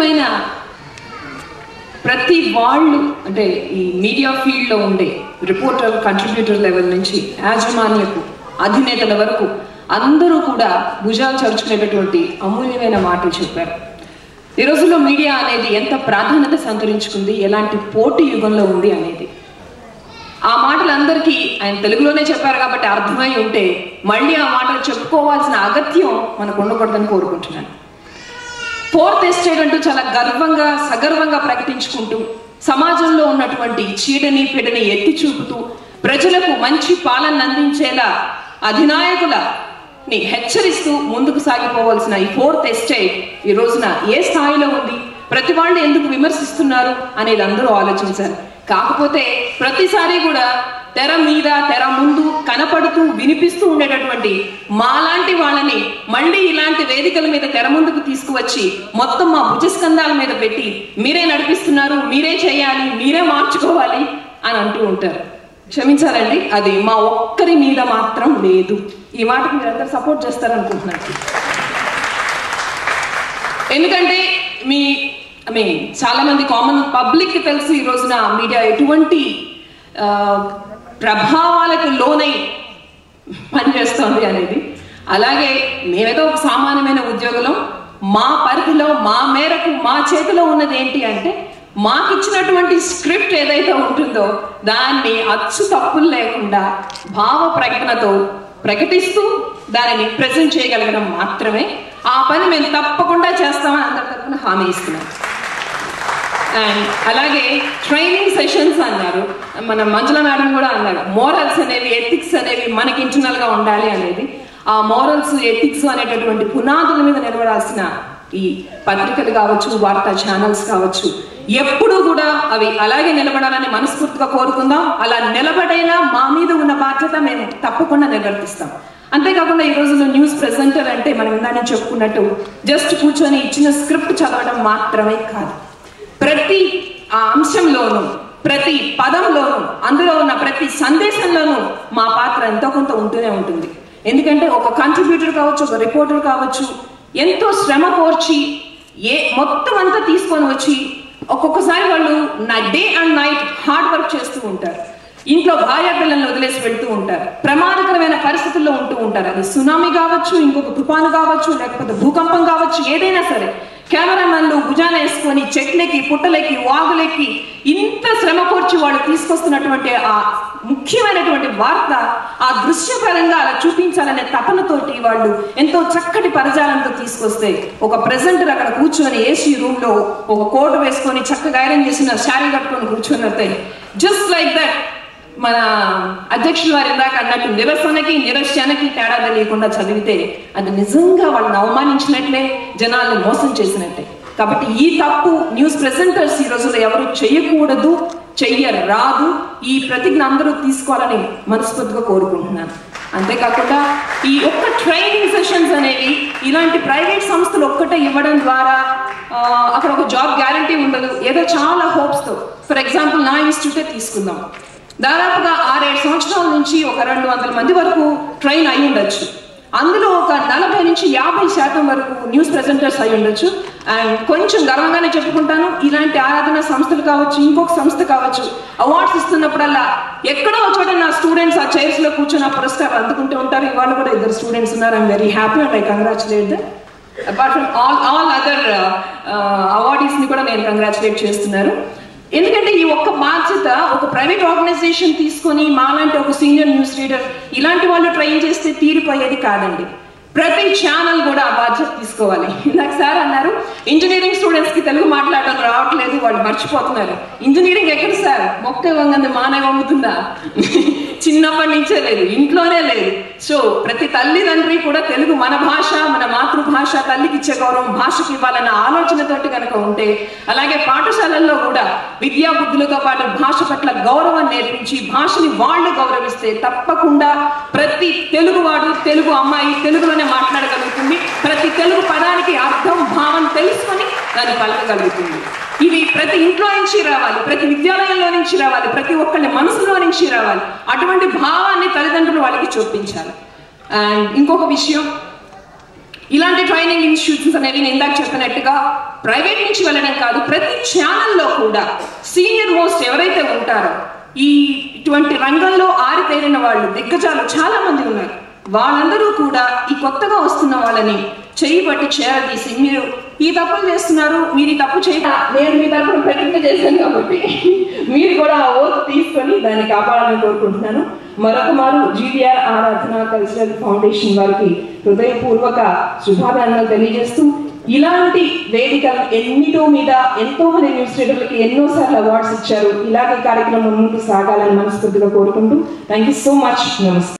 పైన ప్రతి వాళ్ళు అంటే ఈ మీడియా ఫీల్డ్లో ఉండే రిపోర్టర్ కంట్రిబ్యూటర్ లెవెల్ నుంచి యాజమాన్యకు అధినేతల వరకు అందరూ కూడా భుజాలు చరుచుకునేటటువంటి అమూల్యమైన మాటలు చెప్పారు. ఈ రోజుల్లో మీడియా అనేది ఎంత ప్రాధాన్యత సంతరించుకుంది ఎలాంటి పోటీ యుగంలో ఉంది అనేది. ఆ మాటలు అందరికీ ఆయన తెలుగులోనే చెప్పారు కాబట్టి అర్థమై ఉంటే మళ్ళీ ఆ మాటలు చెప్పుకోవాల్సిన అగత్యం మనకు ఉండకూడదని కోరుకుంటున్నాను. ఫోర్త్ ఎస్టేట్ అంటూ చాలా గర్వంగా సగర్వంగా ప్రకటించుకుంటూ సమాజంలో ఉన్నటువంటి చీడని పిడని ఎత్తి చూపుతూ ప్రజలకు మంచి పాలన అందించేలా అధినాయకులని హెచ్చరిస్తూ ముందుకు సాగిపోవాల్సిన ఈ ఫోర్త్ ఎస్టేట్ ఈ రోజున ఏ స్థాయిలో ఉంది? ప్రతి వాళ్ళు ఎందుకు విమర్శిస్తున్నారు అనేది అందరూ ఆలోచించారు. కాకపోతే ప్రతిసారి కూడా తెర మీద తెర ముందు కనపడుతూ వినిపిస్తూ ఉండేటటువంటి మాలాంటి వాళ్ళని మళ్ళీ ఇలాంటి వేదికల మీద తెర ముందుకు తీసుకువచ్చి మొత్తం మా భుజస్కంధాల మీద పెట్టి మీరే నడిపిస్తున్నారు మీరే చేయాలి మీరే మార్చుకోవాలి అని అంటూ ఉంటారు. క్షమించాలండి అది మా ఒక్కరి మీద మాత్రం లేదు. ఈ మాటకు మీరందరూ సపోర్ట్ చేస్తారనుకుంటున్నాను. ఎందుకంటే మీ ఐ మీన్ చాలా మంది కామన్ పబ్లిక్ తెలిసి ఈ రోజున మీడియా ఎటువంటి ప్రభావాలకు లోనై పనిచేస్తోంది అనేది. అలాగే మేమేదో ఒక సామాన్యమైన ఉద్యోగులం. మా పరిధిలో మా మేరకు మా చేతిలో ఉన్నది ఏంటి అంటే మాకు ఇచ్చినటువంటి స్క్రిప్ట్ ఏదైతే ఉంటుందో దాన్ని అచ్చు తప్పులు లేకుండా భావ ప్రకటనతో ప్రకటిస్తూ దానిని ప్రజెంట్ చేయగలగడం మాత్రమే. ఆ పని మేము తప్పకుండా చేస్తామని అందరి తరఫున హామీ ఇస్తున్నాం. అండ్ అలాగే ట్రైనింగ్ సెషన్స్ అన్నారు. మన మంజుల మేడం కూడా అన్నారు మోరల్స్ అనేవి ఎథిక్స్ అనేవి మనకి ఇంటర్నల్గా ఉండాలి అనేది. ఆ మోరల్స్ ఎథిక్స్ అనేటటువంటి పునాదుల మీద నిలబడాల్సిన ఈ పత్రికలు కావచ్చు వార్తా ఛానల్స్ కావచ్చు ఎప్పుడూ కూడా అవి అలాగే నిలబడాలని మనస్ఫూర్తిగా కోరుకుందాం. అలా నిలబడైనా మా మీద ఉన్న బాధ్యత మేము తప్పకుండా నిర్వర్తిస్తాం. అంతేకాకుండా ఈ రోజుల్లో న్యూస్ ప్రెజెంటర్ అంటే మనం ఇందాక చెప్పుకున్నట్టు జస్ట్ కూర్చొని ఇచ్చిన స్క్రిప్ట్ చదవడం మాత్రమే కాదు. ప్రతి ఆ అంశంలోనూ ప్రతి పదంలోనూ అందులో ఉన్న ప్రతి సందేశంలోనూ మా పాత్ర ఎంతో కొంత ఉంటూనే ఉంటుంది. ఎందుకంటే ఒక కంట్రిబ్యూటర్ కావచ్చు ఒక రిపోర్టర్ కావచ్చు ఎంతో శ్రమ కోర్చి ఏ మొత్తం అంతా తీసుకొని వచ్చి ఒక్కొక్కసారి వాళ్ళు నా day and night hard work చేస్తూ ఉంటారు. ఇంట్లో భార్య పిల్లల్ని వదిలేసి వెళ్తూ ఉంటారు. ప్రమాదకరమైన పరిస్థితుల్లో ఉంటూ ఉంటారు. అది సునామీ కావచ్చు ఇంకొక తుఫాను కావచ్చు లేకపోతే భూకంపం కావచ్చు ఏదైనా సరే. కెమెరామెన్లు భుజాన వేసుకొని చెట్లకి పుట్టలకి వాగులకి ఇన్ని శ్రమ కోర్చి వాళ్ళు తీసుకొస్తున్నటువంటి ఆ ముఖ్యమైనటువంటి వార్త ఆ దృశ్యపరంగా అలా చూపించాలనే తపనతోటి వాళ్ళు ఎంతో చక్కటి పరజాలంతో తీసుకొస్తే ఒక ప్రెజెంటర్ అక్కడ కూర్చొని ఏసీ రూమ్లో ఒక కోట్ వేసుకొని చక్కగా ఐరన్ చేసిన శారీ కట్టుకొని కూర్చొని జస్ట్ లైక్ దట్ మన అధ్యక్షులు వారి ఇందాక అన్నట్టు నిరసనకి నిరసనకి తేడా తెలియకుండా చదివితే అది నిజంగా వాళ్ళని అవమానించినట్లే జనాల్ని మోసం చేసినట్టే. కాబట్టి ఈ తప్పు న్యూస్ ప్రెసెంటర్స్ ఈ రోజుల్లో ఎవరు చేయకూడదు చెయ్యరాదు. ఈ ప్రతిజ్ఞ అందరూ తీసుకోవాలని మనస్ఫూర్తిగా కోరుకుంటున్నాను. అంతేకాకుండా ఈ ఒక్క ట్రైనింగ్ సెషన్స్ అనేవి ఇలాంటి ప్రైవేట్ సంస్థలు ఒక్కటే ఇవ్వడం ద్వారా అక్కడ ఒక జాబ్ గ్యారంటీ ఉండదు. ఏదో చాలా హోప్స్తో. ఫర్ ఎగ్జాంపుల్ నా ఇన్స్టిట్యూటే తీసుకుందాం. దాదాపుగా ఆరేడు సంవత్సరాల నుంచి ఒక రెండు వందల మంది వరకు ట్రైన్ అయి ఉండొచ్చు అందులో ఒక నలభై నుంచి యాభై శాతం వరకు న్యూస్ ప్రెజెంటర్స్ అయి ఉండొచ్చు. అండ్ కొంచెం గర్వంగానే చెప్పుకుంటాను ఇలాంటి ఆరాధన సంస్థలు కావచ్చు ఇంకొక సంస్థ కావచ్చు అవార్డ్స్ ఇస్తున్నప్పుడల్లా ఎక్కడో చోట నా స్టూడెంట్స్ ఆ చైర్స్లో కూర్చొని ఆ పురస్కారం అందుకుంటూ ఉంటారు. ఇవాళ కూడా ఇద్దరు స్టూడెంట్స్ ఉన్నారు. I'm very happy and I congratulate apart from all all other అవార్డీస్ని కూడా నేను కంగ్రాచులేట్ చేస్తున్నాను ఎందుకంటే ఈ ఒక్క బాధ్యత ఒక ప్రైవేట్ ఆర్గనైజేషన్ తీసుకొని మాలాంటి ఒక సీనియర్ న్యూస్ రీడర్ ఇలాంటి వాళ్ళు ట్రైన్ చేస్తే తీరిపోయేది కాదండి. ప్రతి ఛానల్ కూడా ఆ బాధ్యత తీసుకోవాలి. ఇందాక సార్ అన్నారు ఇంజనీరింగ్ స్టూడెంట్స్కి తెలుగు మాట్లాడడం రావట్లేదు వాళ్ళు మర్చిపోతున్నారు. ఇంజనీరింగ్ ఎక్కడ సార్? మొక్క వంగంది మానే వంగుతుందా? చిన్నప్పటి నుంచే లేదు ఇంట్లోనే లేదు. సో ప్రతి తల్లిదండ్రి కూడా తెలుగు మన భాష మన మాతృభాష తల్లికి ఇచ్చే గౌరవం భాషకి ఇవ్వాలన్న ఆలోచనతోటి కనుక ఉంటే అలాగే పాఠశాలల్లో కూడా విద్యా బుద్ధులతో పాటు భాష పట్ల గౌరవం నేర్పించి భాషని వాళ్ళు గౌరవిస్తే తప్పకుండా ప్రతి తెలుగువాడు తెలుగు అమ్మాయి తెలుగులోనే మాట్లాడగలుగుతుంది ప్రతి తెలుగు పదానికి అర్థం భావం తెలుసుకొని దాన్ని పలకగలుగుతుంది ఇవి ప్రతి ఇంట్లో నుంచి రావాలి ప్రతి విద్యాలయంలో నుంచి రావాలి ప్రతి ఒక్కళ్ళ మనసులో నుంచి రావాలి. అటువంటి భావాన్ని తల్లిదండ్రులు వాళ్ళకి చూపించాలి. అండ్ ఇంకొక విషయం ఇలాంటి ట్రైనింగ్ ఇన్స్టిట్యూట్స్ అనేవి నేను ఇందాక చెప్పినట్టుగా ప్రైవేట్ నుంచి వెళ్ళడం కాదు ప్రతి ఛానల్లో కూడా సీనియర్ మోస్ట్ ఎవరైతే ఉంటారో ఈ ఇటువంటి రంగంలో ఆరితేరిన వాళ్ళు దిగ్గజాలు చాలా మంది ఉన్నారు. వాళ్ళందరూ కూడా ఈ కొత్తగా వస్తున్న వాళ్ళని చెయ్యి పట్టి చేరదీసి మీరు ఈ తప్పులు చేస్తున్నారు మీరు ఈ తప్పు చేయక నేను మీ తరఫున ప్రతిజ్ఞ చేశాను కాబట్టి మీరు కూడా ఆ ఓత్ తీసుకొని దాన్ని కాపాడాలని కోరుకుంటున్నాను. మరొక మారు జీవీఆర్ ఆరాధన కల్చరల్ ఫౌండేషన్ వారికి హృదయపూర్వక శుభాకాంక్షలు తెలియజేస్తూ ఇలాంటి వేదికలు ఎన్నిటో మీద ఎంతో మంది న్యూస్ రీడర్లకి ఎన్నో సార్లు అవార్డ్స్ ఇచ్చారు. ఇలాంటి కార్యక్రమం ముందుకు సాగాలని మనస్ఫూర్తిగా కోరుకుంటూ థ్యాంక్ యూ సో మచ్ నమస్తే